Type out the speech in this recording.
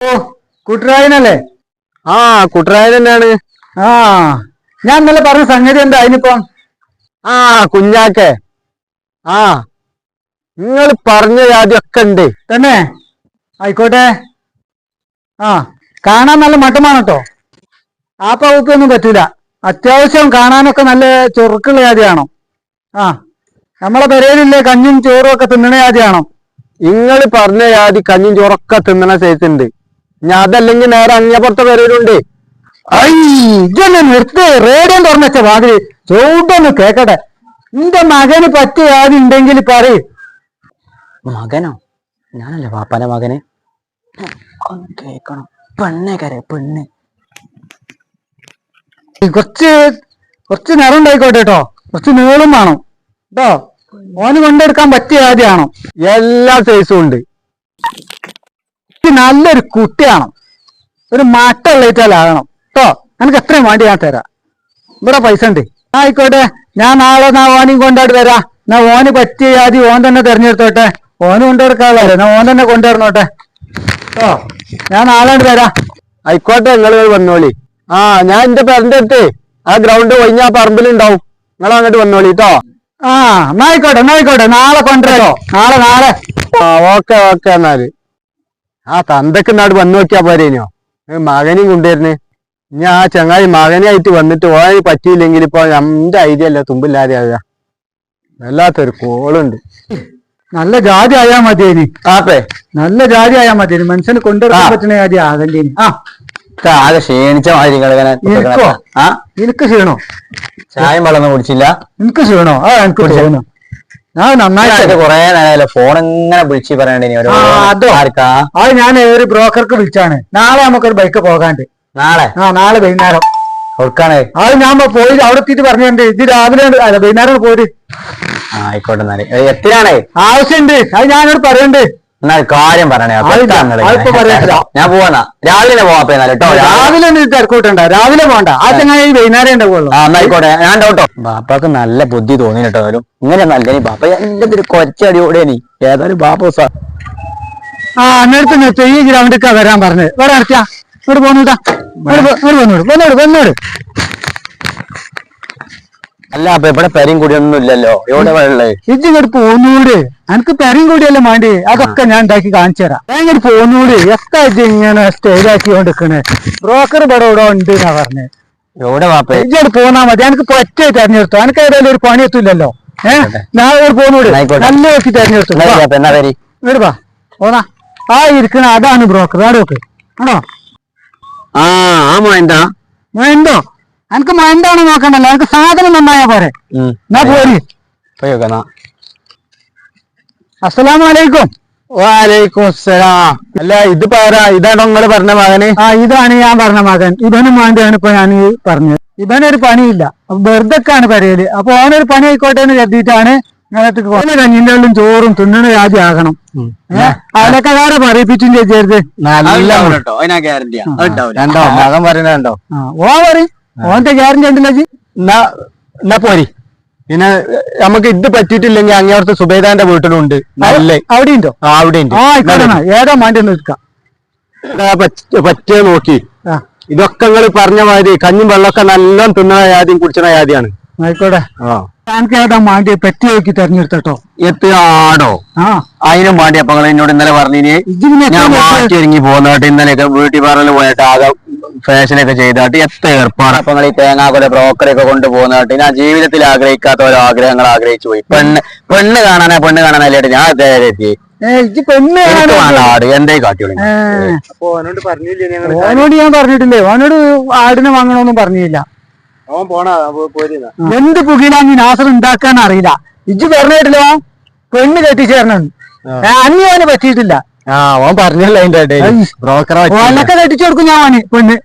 ഓ കുട്ടരായനല്ലേ ആ കുട്ടരായ തന്നെയാണ് ആ ഞാൻ ഇന്നലെ പറഞ്ഞ സംഗതി എന്താ അതിനിപ്പം? ആ കുഞ്ഞാക്കെ. ആ നിങ്ങൾ പറഞ്ഞ ജാതിയൊക്കെ ഉണ്ട്. തന്നെ? ആയിക്കോട്ടെ. ആ കാണാൻ നല്ല മട്ടമാണ് കേട്ടോ ആ പകുപ്പൊന്നും പറ്റൂല. അത്യാവശ്യം കാണാനൊക്കെ നല്ല ചൊറുക്കുള്ള ജാതിയാണോ? ആ നമ്മളെ പെരയിലില്ലേ കഞ്ഞും ചോറും ഒക്കെ തിന്നണ ജാതിയാണോ? നിങ്ങൾ പറഞ്ഞ ജാതി കഞ്ഞും ചോറൊക്കെ തിന്നണ സൈസ് ഉണ്ട്. ഞാൻ അതല്ലെങ്കിൽ നേരെ അങ്ങപ്പുറത്തെ പേരുണ്ട് ഐ ഇതന്നെ നിർത്ത്. റേഡിയോ തുറന്നച്ച വാതിൽ. ചൂടൊന്ന് കേക്കട്ടെ. നിന്റെ മകന് പറ്റിയ ഉണ്ടെങ്കിൽ പറയും. മകനോ? ഞാനല്ലേ വാപ്പാന മകന്? കേക്കണം. പെണ്ണേ കരെ പെണ്ണ്. കുറച്ച് കുറച്ച് നിറം ഉണ്ടായിക്കോട്ടെ കേട്ടോ കുറച്ച് നീളം വേണം. കേട്ടോ ഓന് കൊണ്ടെടുക്കാൻ പറ്റിയ ആദ്യമാണോ എല്ലാ സൈസും ഉണ്ട്. ഇത് നല്ലൊരു കുട്ടിയാണ്. ഒരു മട്ടുള്ളേറ്റാലാകണം കേട്ടോ നിനക്ക് എത്രയും വേണ്ടി ഞാൻ തരാം. ഇവിടെ പൈസ ഉണ്ട്. ആയിക്കോട്ടെ ഞാൻ നാളെ നാ ഓനെയും കൊണ്ടാടി വരാം. ഞാൻ ഓന് പറ്റിയ ആദ്യം ഓൻ തന്നെ തിരഞ്ഞെടുത്തോട്ടെ. ഓന് കൊണ്ടുവരക്കാളല്ലേ ഞാൻ ഓൻ തന്നെ കൊണ്ടുവരണോട്ടെ. കേട്ടോ ഞാൻ നാളെ വരാം. ആയിക്കോട്ടെ നിങ്ങൾ വന്നോളി. ആ ഞാൻ എന്റെ പേരന്റെ അടുത്ത് ആ ഗ്രൗണ്ട് ഒഴിഞ്ഞ ആ പറമ്പിലുണ്ടാവും. നിങ്ങൾ അങ്ങോട്ട് വന്നോളി കേട്ടോ ആ എന്നായിക്കോട്ടെ എന്നായിക്കോട്ടെ നാളെ കൊണ്ടുവരോ നാളെ നാളെ. ആ ഓക്കെ ഓക്കെ എന്നാൽ. ആ തന്തക്ക് നാട് വന്നു നോക്കിയാ പോരേനോ മകനെയും കൊണ്ടുവരുന്നേ. ഞാൻ ആ ചങ്ങായി മകനായിട്ട് വന്നിട്ട് ഓന് പറ്റിയില്ലെങ്കിൽ ഇപ്പൊ എന്റെ ഐഡിയ അല്ല തുമ്പില്ലാതെ ആകുക വല്ലാത്തൊരു കോളുണ്ട്. നല്ല ജാതി ആയാ മതി ഇനി ആപ്പേ. നല്ല ജാതി ആയാ മതി ഇനി മനുഷ്യന് കൊണ്ടുവരാൻ. പറ്റുന്ന ജാതി ആകണ്ടേ ആ. ആകെ ക്ഷീണിച്ച മാതിരി എനിക്കോ? ക്ഷീണോ? ചായം വെള്ളമൊന്നും കുടിച്ചില്ല. എനിക്ക് ക്ഷീണോ? ആ എനിക്ക് ക്ഷീണോ. നന്നായിട്ട് കൊറേ നേരമല്ലോ ഫോൺ ഇങ്ങനെ വിളിച്ച് പറയണ്ടേ അതോ? ആർക്കാ? അത് ഞാൻ ഒരു ബ്രോക്കർക്ക് വിളിച്ചാണ്. നാളെ നമുക്കൊരു ബൈക്ക് പോകാണ്ട്. നാളെ? ആ നാളെ വൈകുന്നേരം. അത് ഞാൻ പോയി അവിടെ എത്തിയിട്ട് പറഞ്ഞിട്ടുണ്ട്. ഇത് രാവിലെ അല്ല വൈകുന്നേരം ആ ആയിക്കോട്ടെ എന്നാൽ. ആവശ്യമുണ്ട്. അത് ഞാനോട് പറയണ്ട്. എന്നാ കാര്യം പറയണേ. ഞാൻ പോവാന്നാ. രാവിലെ പോവാ കേട്ടോ. രാവിലെ തിരക്കൂട്ടണ്ട. രാവിലെ പോണ്ട. ആ ചങ്ങായി വൈകുന്നേരം ഉണ്ടാവുള്ളൂ എന്നായിക്കോട്ടെ ഞാൻ ഡൗട്ടോ ബാപ്പാക്ക് നല്ല ബുദ്ധി തോന്നി കേട്ടോ ഇങ്ങനെ നല്ല ബാപ്പ എന്റെ ഒരു കൊച്ചടിയോടെ നീ ഏതായാലും ബാപ്പ സ- ആ അന്നേരത്ത് നിർത്തി. ഈ ഗ്രൗണ്ടിക്കാ വരാൻ പറഞ്ഞത്. വേറെ ഇറക്കാ ഇവിടെ പോന്നൂട്ടാ. ഇങ്ങോട്ട് വന്നോട് വന്നോട് വന്നോട് അല്ല അപ്പൊ ഇവിടെ പെരയും കൂടിയൊന്നും ഇല്ലല്ലോ. എവിടെ വെള്ളേ ഇജ്ജ് ഇങ്ങോട്ട് പോന്നൂട്. എനിക്ക് പെരും കൂടിയല്ലേ മാണ്ടി? അതൊക്കെ ഞാൻ ഉണ്ടാക്കി കാണിച്ചു തരാം. ഞാൻ ഇങ്ങോട്ട് പോന്നൂട്. എത്ര ഇജ്ജ് ഇങ്ങനെ സ്റ്റേജ് ആക്കി കൊണ്ടിരിക്കണേ ബ്രോക്കർ ഇവിടെ ഇവിടെ ഉണ്ട് എന്നാ പറഞ്ഞേ? എവിടെ വാപ്പേ ഇജ്ജോട് പോന്നാ മതി. എനിക്ക് ഒറ്റ തെരഞ്ഞെടുത്തു. എനിക്ക് ഏതായാലും ഒരു പണി എത്തില്ലല്ലോ. ഏഹ് ഞാൻ ഇവിടെ പോന്നൂട്. നല്ല വ്യക്തി തെരഞ്ഞെടുത്തു. എന്നാ വരി. പോന്നാ. ആ ഇരിക്കണ അതാണ് ബ്രോക്കർ. അവിടെ നോക്ക്. ആണോ? ആ ആ മോയന്താ മഴണ്ടോ എനിക്ക് മണ്ടാണ് നോക്കണ്ടല്ലോ? എനിക്ക് സാധനം നന്നായ പോരെ. എന്നാ വാലൈക്കും അസ്സലാം അല്ല ഇത് പോരാ ഇതാണ് നിങ്ങൾ പറഞ്ഞ മകന്? ആ ഇതാണ് ഞാൻ പറഞ്ഞ മകൻ. ഇവനും വേണ്ടിയാണ് ഇപ്പൊ ഞാൻ ഈ പറഞ്ഞത്. ഇവനൊരു പണിയില്ല. വെറുതെക്കാണ് പറയൽ അപ്പൊ ഓനൊരു പണി ആയിക്കോട്ടെ എന്ന് കരുതിയിട്ടാണ് ഇങ്ങനത്തെ കഞ്ഞിന്റെ ഉള്ളും ചോറും തിന്നണ രാജ്യം ആകണം. അതിലൊക്കെ വേറെ പറയിപ്പിച്ചും ചെയ്യരുത്. നല്ല ഓ പറയും. ഓന്റെ ഗ്യാരണ്ടി ഉണ്ടല്ലോ ജി എന്നാ എന്നാ പോരി? പിന്നെ നമുക്ക് ഇത് പറ്റിയിട്ടില്ലെങ്കിൽ അങ്ങേർത്ത് വീട്ടിലും ഉണ്ട് നല്ല അവിടെ ഉണ്ടോ ആ, അവിടെ ഉണ്ട് ഏതാ മാണ്ടി നിൽക്കാം പറ്റിയ നോക്കി. ഇതൊക്കെ നിങ്ങൾ പറഞ്ഞ മാതിരി കഞ്ഞും വെള്ളമൊക്കെ നല്ലോണം തിന്നണ യാതിയും കുടിച്ചണ യാതിയാണ്. ആയിക്കോട്ടെ. ഏതാ മാണ്ടി? പറ്റി നോക്കി തെരഞ്ഞെടുത്തോ എത്തിയാടോ ആ. അതിനും വേണ്ടി അപ്പൊ എന്നോട് ഇന്നലെ പിന്നെ ഞാൻ മാറ്റി ഒരുങ്ങി പോകുന്നോട്ട് ഇന്നലെയൊക്കെ വീട്ടിൽ പറഞ്ഞു പോയിട്ട് ആകെ ഫാഷനൊക്കെ ചെയ്താട്ട് എത്ര ഏർപ്പാട്. അപ്പൊ നിങ്ങൾ ഈ തേങ്ങാക്കൊല ബ്രോക്കറി ഒക്കെ കൊണ്ടുപോകുന്നതായിട്ട് ഞാൻ ജീവിതത്തിൽ ആഗ്രഹിക്കാത്ത ഓരോ ആഗ്രഹങ്ങൾ ആഗ്രഹിച്ചു പോയി. പെണ്ണ് പെണ്ണ് കാണാനാ പെണ്ണ് കാണാനല്ലായിട്ട് ഞാൻ എത്തി. ആട് എന്തേ കാട്ടിയോളി ഓനോട് ഞാൻ പറഞ്ഞിട്ടില്ലേ? ഓനോട് ആടിനെ വാങ്ങണമെന്നും പറഞ്ഞില്ല. അവൻ പുകയിലാ നീ എന്ത് നാസർ ഉണ്ടാക്കാൻ അറിയില്ല. ഇജ്ജ് പറഞ്ഞിട്ടില്ല? പെണ്ണ് കെട്ടിച്ചേരണം. അന്നി ഓനെ പറ്റിയിട്ടില്ല. ആ അവൻ പറഞ്ഞല്ലോ അതിന്റെ. ബ്രോക്കറെ ഓനൊക്കെ കെട്ടിച്ചു കൊടുക്കും ഞാൻ അവന് പെണ്ണ്.